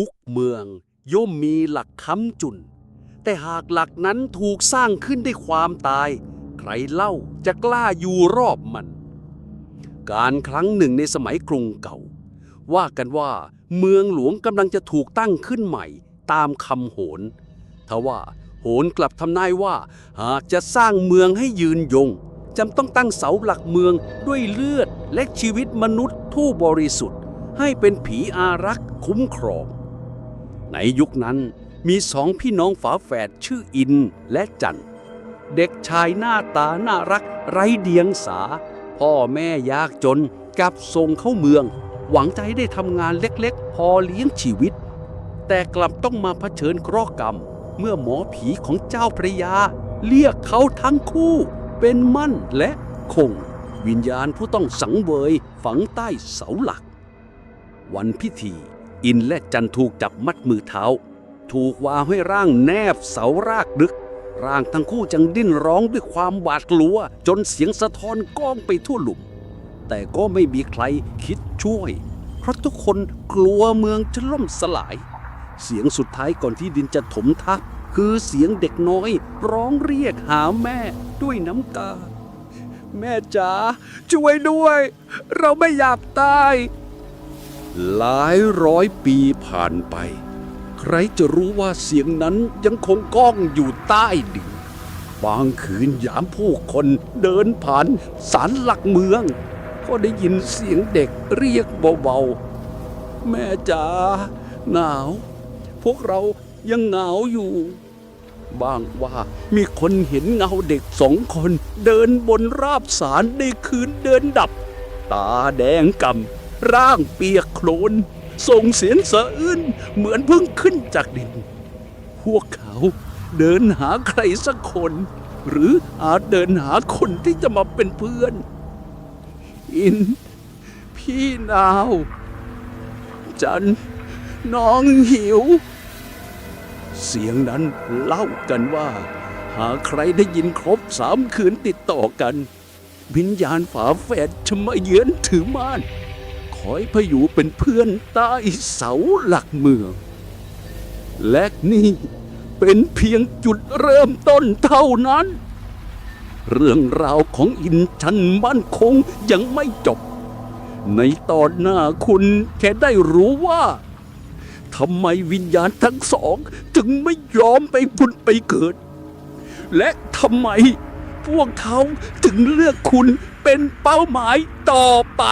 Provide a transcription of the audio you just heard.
ทุกเมือง ย่อมมีหลักค้ำจุน แต่หากหลักนั้นถูกสร้างขึ้นด้วยความตาย ใครเล่าจะกล้าอยู่รอบมัน การครั้งหนึ่งในสมัยกรุงเก่า ว่ากันว่าเมืองหลวงกำลังจะถูกตั้งขึ้นใหม่ตามคำโหนทว่าโหนกลับทำนายว่า หากจะสร้างเมืองให้ยืนยงจำต้องตั้งเสาหลักเมืองด้วยเลือดและชีวิตมนุษย์ผู้บริสุทธิ์ ให้เป็นผีอารักษ์คุ้มครอง ในยุคนั้นมีสองพี่น้องฝาแฝดชื่ออินและจัน เด็กชายหน้าตาน่ารักไร้เดียงสา พ่อแม่ยากจนกลับส่งเข้าเมือง หวังใจได้ทำงานเล็กๆ พอเลี้ยงชีวิต แต่กลับต้องมาเผชิญเคราะห์กรรม เมื่อหมอผีของเจ้าพระยา เรียกเขาทั้งคู่ เป็นมั่นและคง วิญญาณผู้ต้องสังเวยฝังใต้เสาหลัก วันพิธี อินและจันถูกจับมัดมือเท้า ถูกวางให้ร่างแนบเสารากดึก ร่างทั้งคู่จังดิ้นร้องด้วยความหวาดกลัว จนเสียงสะท้อนก้องไปทั่วหลุม แต่ก็ไม่มีใครคิดช่วย เพราะทุกคนกลัวเมืองจะล่มสลาย เสียงสุดท้ายก่อนที่ดินจะถมทับคือเสียงเด็กน้อยร้องเรียกหาแม่ด้วยน้ำตา แม่จ๋าช่วยด้วย เราไม่อยากตาย หลายร้อยปีผ่านไป ใครจะรู้ว่าเสียงนั้นยังคงก้องอยู่ใต้ดินบางคืนยามผู้คนเดินผ่านศาลหลักเมือง ก็ได้ยินเสียงเด็กเรียกเบาๆ แม่จ๋าหนาว พวกเรายังเหงาอยู่บ้างว่ามีคนเห็นเงาเด็กสองคน เดินบนราบสารในคืนเดินดับ ตาแดงกำ ร่างเปียกโคลน ส่งเสียงสะอื้นเหมือนเพิ่งขึ้นจากดิน พวกเขาเดินหาใครสักคน หรืออาจเดินหาคนที่จะมาเป็นเพื่อน อิน พี่นาว จัน น้องหิว เสียงนั้นเล่ากันว่า หาใครได้ยินครบสามคืนติดต่อกันวิญญาณฝาแฝดจะมาเยือนถือม่าน อยพยูเป็นเพื่อนใต้เสาหลักเมือง และนี่เป็นเพียงจุดเริ่มต้นเท่านั้น เรื่องราวของอินชันมั่นคงยังไม่จบ ในตอนหน้าคุณแค่ได้รู้ว่าทำไมวิญญาณทั้งสองจึงไม่ยอมไปพุนไปเกิด และทำไมพวกเขาถึงเลือกคุณเป็นเป้าหมายต่อไป